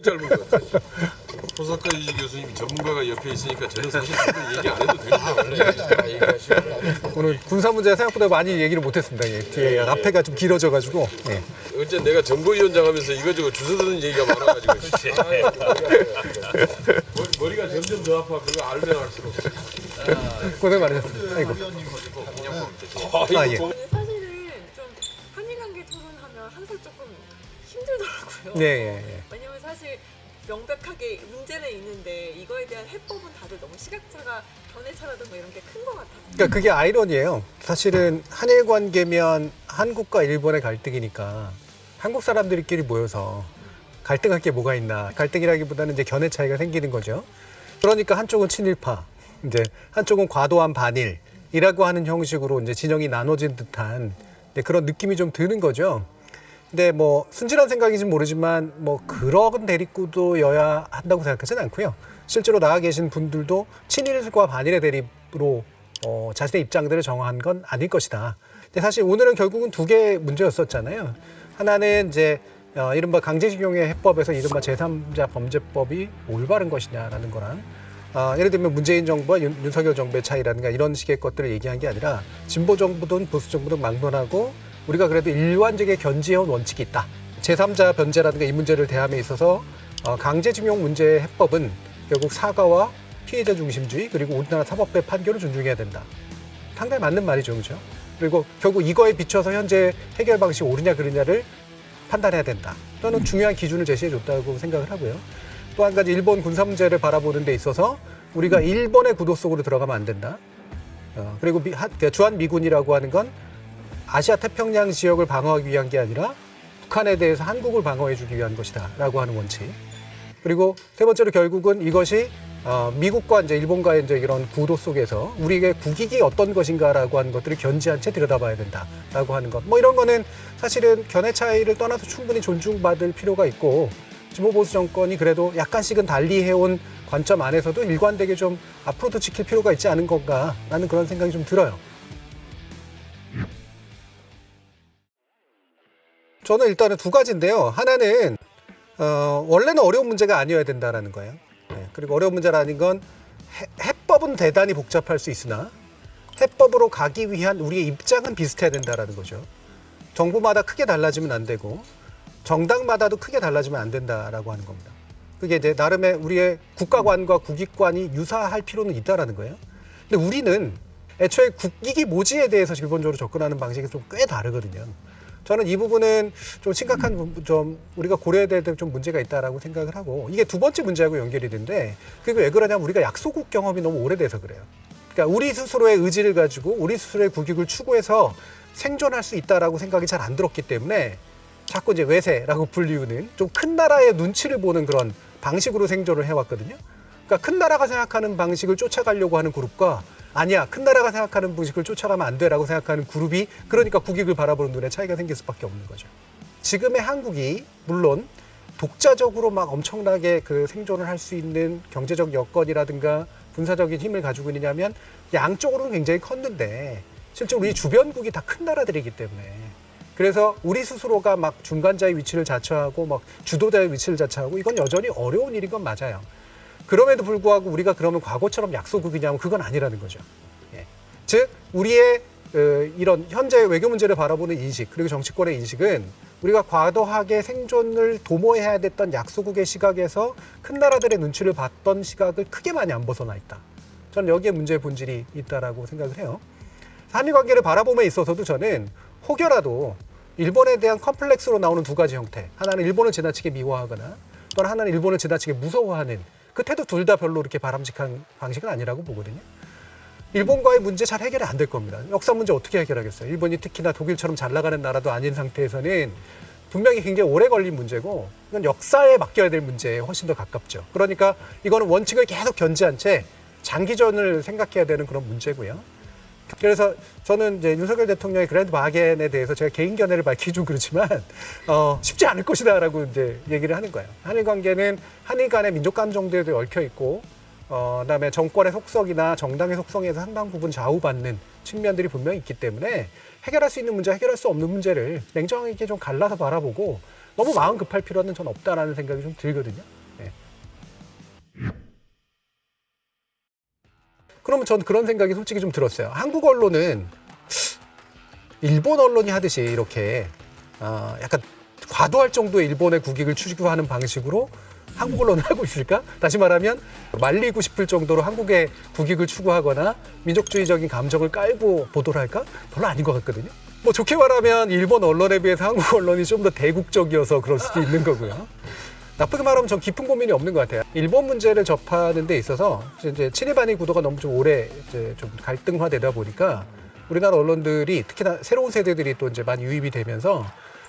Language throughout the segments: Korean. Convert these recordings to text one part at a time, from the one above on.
짧은 것 같아요. 호사카 이지 교수님이 전문가가 옆에 있으니까 저는 사실 얘기 안 해도 되는데 원래 오늘 군사 문제 생각보다 많이 얘기를 못했습니다. 예, 뒤에 앞에가 좀 길어져가지고. 예. 어째 내가 정보위원장 하면서 이거저거 주워 드는 얘기가 많아가지고 아유, 머리- 머리가 점점 더 아파 그거 알면 알수록 고생 많으셨습니다. 아이고. 아, 예. 근데 사실은 좀 한일 관계 토론하면 항상 조금 힘들더라고요. 네, 예, 예. 사실 명백하게 문제는 있는데 이거에 대한 해법은 다들 너무 시각차가 견해차라든가 이런 게 큰 것 같아요. 그러니까 그게 아이러니예요. 사실은 한일 관계면 한국과 일본의 갈등이니까 한국 사람들끼리 모여서 갈등할 게 뭐가 있나. 갈등이라기보다는 이제 견해 차이가 생기는 거죠. 그러니까 한쪽은 친일파, 이제 한쪽은 과도한 반일이라고 하는 형식으로 이제 진영이 나눠진 듯한 네, 그런 느낌이 좀 드는 거죠. 근데 뭐 순진한 생각인지 모르지만 뭐 그런 대립구도여야 한다고 생각하지는 않고요. 실제로 나와 계신 분들도 친일과 반일의 대립으로 어, 자신의 입장들을 정한 건 아닐 것이다. 근데 사실 오늘은 결국은 두 개의 문제였었잖아요. 하나는 이제 어, 이른바 강제징용의 해법에서 이른바 제3자 범죄법이 올바른 것이냐라는 거랑 아, 예를 들면 문재인 정부와 윤, 윤석열 정부의 차이라든가 이런 식의 것들을 얘기한 게 아니라 진보 정부든 보수 정부든 막론하고 우리가 그래도 일관되게 견지해온 원칙이 있다. 제3자 변제라든가 이 문제를 대함에 있어서 어, 강제징용 문제의 해법은 결국 사과와 피해자 중심주의 그리고 우리나라 사법부의 판결을 존중해야 된다. 상당히 맞는 말이죠, 그죠? 그리고 결국 이거에 비춰서 현재 해결 방식이 옳으냐 그르냐를 판단해야 된다. 저는 중요한 기준을 제시해 줬다고 생각을 하고요. 또 한 가지 일본 군사 문제를 바라보는 데 있어서 우리가 일본의 구도 속으로 들어가면 안 된다. 어, 그리고 그러니까 주한 미군이라고 하는 건 아시아 태평양 지역을 방어하기 위한 게 아니라 북한에 대해서 한국을 방어해주기 위한 것이다라고 하는 원칙. 그리고 세 번째로 결국은 이것이 어, 미국과 이제 일본과의 이제 이런 구도 속에서 우리의 국익이 어떤 것인가라고 하는 것들을 견지한 채 들여다봐야 된다라고 하는 것. 뭐 이런 거는 사실은 견해 차이를 떠나서 충분히 존중받을 필요가 있고 진보 보수 정권이 그래도 약간씩은 달리 해온 관점 안에서도 일관되게 좀 앞으로도 지킬 필요가 있지 않은 건가라는 그런 생각이 좀 들어요. 저는 일단은 두 가지인데요. 하나는 어, 원래는 어려운 문제가 아니어야 된다라는 거예요. 네, 그리고 어려운 문제라는 건 해, 해법은 대단히 복잡할 수 있으나 해법으로 가기 위한 우리의 입장은 비슷해야 된다라는 거죠. 정부마다 크게 달라지면 안 되고 정당마다도 크게 달라지면 안 된다라고 하는 겁니다. 그게 이제 나름의 우리의 국가관과 국익관이 유사할 필요는 있다라는 거예요. 근데 우리는 애초에 국익이 뭐지에 대해서 기본적으로 접근하는 방식이 좀 꽤 다르거든요. 저는 이 부분은 좀 심각한 부- 좀 우리가 고려해야 될 좀 문제가 있다라고 생각을 하고 이게 두 번째 문제하고 연결이 되는데 그게 왜 그러냐면 우리가 약소국 경험이 너무 오래돼서 그래요. 그러니까 우리 스스로의 의지를 가지고 우리 스스로의 국익을 추구해서 생존할 수 있다라고 생각이 잘 안 들었기 때문에 자꾸 이제 외세라고 불리우는 좀 큰 나라의 눈치를 보는 그런 방식으로 생존을 해왔거든요. 그러니까 큰 나라가 생각하는 방식을 쫓아가려고 하는 그룹과 아니야 큰 나라가 생각하는 방식을 쫓아가면 안 돼라고 생각하는 그룹이 그러니까 국익을 바라보는 눈에 차이가 생길 수밖에 없는 거죠. 지금의 한국이 물론 독자적으로 막 엄청나게 그 생존을 할 수 있는 경제적 여건이라든가 군사적인 힘을 가지고 있느냐면 양쪽으로는 굉장히 컸는데 실제 우리 주변국이 다 큰 나라들이기 때문에 그래서 우리 스스로가 막 중간자의 위치를 자처하고 막 주도자의 위치를 자처하고 이건 여전히 어려운 일인 건 맞아요. 그럼에도 불구하고 우리가 그러면 과거처럼 약소국이냐면 그건 아니라는 거죠. 예. 즉 우리의 어, 이런 현재 외교 문제를 바라보는 인식 그리고 정치권의 인식은 우리가 과도하게 생존을 도모해야 됐던 약소국의 시각에서 큰 나라들의 눈치를 봤던 시각을 크게 많이 안 벗어나 있다. 저는 여기에 문제의 본질이 있다라고 생각을 해요. 한일 관계를 바라봄에 있어서도 저는 혹여라도 일본에 대한 컴플렉스로 나오는 두 가지 형태. 하나는 일본을 지나치게 미워하거나 또는 하나는 일본을 지나치게 무서워하는 그 태도 둘 다 별로 그렇게 바람직한 방식은 아니라고 보거든요. 일본과의 문제 잘 해결이 안 될 겁니다. 역사 문제 어떻게 해결하겠어요? 일본이 특히나 독일처럼 잘 나가는 나라도 아닌 상태에서는 분명히 굉장히 오래 걸린 문제고 이건 역사에 맡겨야 될 문제에 훨씬 더 가깝죠. 그러니까 이거는 원칙을 계속 견지한 채 장기전을 생각해야 되는 그런 문제고요. 그래서 저는 이제 윤석열 대통령의 그랜드 바겐에 대해서 제가 개인 견해를 밝히기 좀 그렇지만 어, 쉽지 않을 것이다라고 이제 얘기를 하는 거예요. 한일 관계는 한일 간의 민족 감정들도 얽혀 있고 어, 그다음에 정권의 속성이나 정당의 속성에서 상당 부분 좌우받는 측면들이 분명히 있기 때문에 해결할 수 있는 문제, 해결할 수 없는 문제를 냉정하게 좀 갈라서 바라보고 너무 마음 급할 필요는 전 없다라는 생각이 좀 들거든요. 그러면 전 그런 생각이 솔직히 좀 들었어요. 한국 언론은 일본 언론이 하듯이 이렇게 아, 약간 과도할 정도의 일본의 국익을 추구하는 방식으로 한국 언론을 하고 있을까? 다시 말하면 말리고 싶을 정도로 한국의 국익을 추구하거나 민족주의적인 감정을 깔고 보도를 할까? 별로 아닌 것 같거든요. 뭐 좋게 말하면 일본 언론에 비해서 한국 언론이 좀 더 대국적이어서 그럴 수도 있는 거고요. 나쁘게 말하면 전 깊은 고민이 없는 것 같아요. 일본 문제를 접하는 데 있어서 이제 친일 반일 구도가 너무 좀 오래 이제 좀 갈등화되다 보니까 우리나라 언론들이 특히나 새로운 세대들이 또 이제 많이 유입이 되면서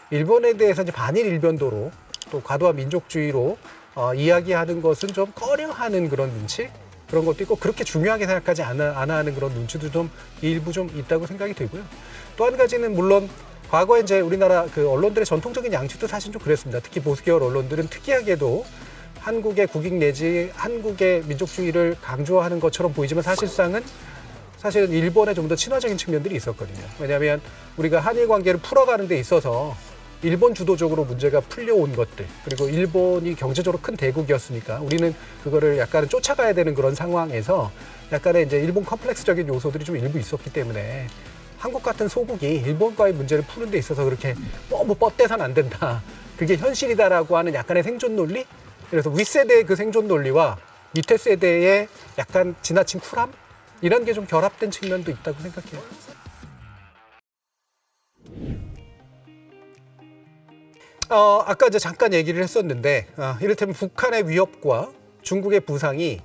일본에 대해서 이제 반일 일변도로 또 과도한 민족주의로 어, 이야기하는 것은 좀 꺼려하는 그런 눈치 그런 것도 있고 그렇게 중요하게 생각하지 않아, 않아 하는 그런 눈치도 좀 일부 좀 있다고 생각이 들고요. 또 한 가지는 물론 과거에 이제 우리나라 그 언론들의 전통적인 양식도 사실 좀 그랬습니다. 특히 보수계열 언론들은 특이하게도 한국의 국익 내지 한국의 민족주의를 강조하는 것처럼 보이지만 사실상은 사실은 일본에 좀 더 친화적인 측면들이 있었거든요. 왜냐하면 우리가 한일 관계를 풀어가는 데 있어서 일본 주도적으로 문제가 풀려온 것들 그리고 일본이 경제적으로 큰 대국이었으니까 우리는 그거를 약간은 쫓아가야 되는 그런 상황에서 약간의 이제 일본 컴플렉스적인 요소들이 좀 일부 있었기 때문에 한국 같은 소국이 일본과의 문제를 푸는 데 있어서 그렇게 너무 뻗대선 안 된다. 그게 현실이다라고 하는 약간의 생존 논리? 그래서 윗세대의 그 생존 논리와 밑에 세대의 약간 지나친 쿨함? 이런 게 좀 결합된 측면도 있다고 생각해요. 어, 아까 이제 잠깐 얘기를 했었는데, 어, 이를테면 북한의 위협과 중국의 부상이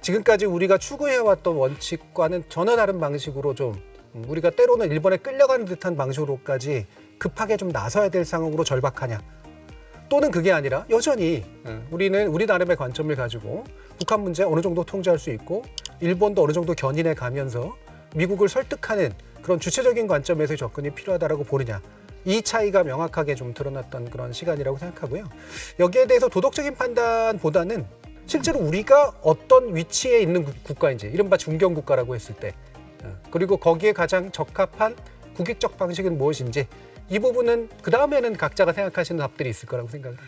지금까지 우리가 추구해왔던 원칙과는 전혀 다른 방식으로 좀 음, 우리가 때로는 일본에 끌려가는 듯한 방식으로까지 급하게 좀 나서야 될 상황으로 절박하냐. 또는 그게 아니라 여전히 음, 우리는 우리 나름의 관점을 가지고 북한 문제 어느 정도 통제할 수 있고 일본도 어느 정도 견인해 가면서 미국을 설득하는 그런 주체적인 관점에서 접근이 필요하다라고 보느냐. 이 차이가 명확하게 좀 드러났던 그런 시간이라고 생각하고요. 여기에 대해서 도덕적인 판단보다는 실제로 우리가 어떤 위치에 있는 국- 국가인지, 이른바 중견 국가라고 했을 때, 어, 그리고 거기에 가장 적합한 국익적 방식은 무엇인지 이 부분은 그 다음에는 각자가 생각하시는 답들이 있을 거라고 생각합니다.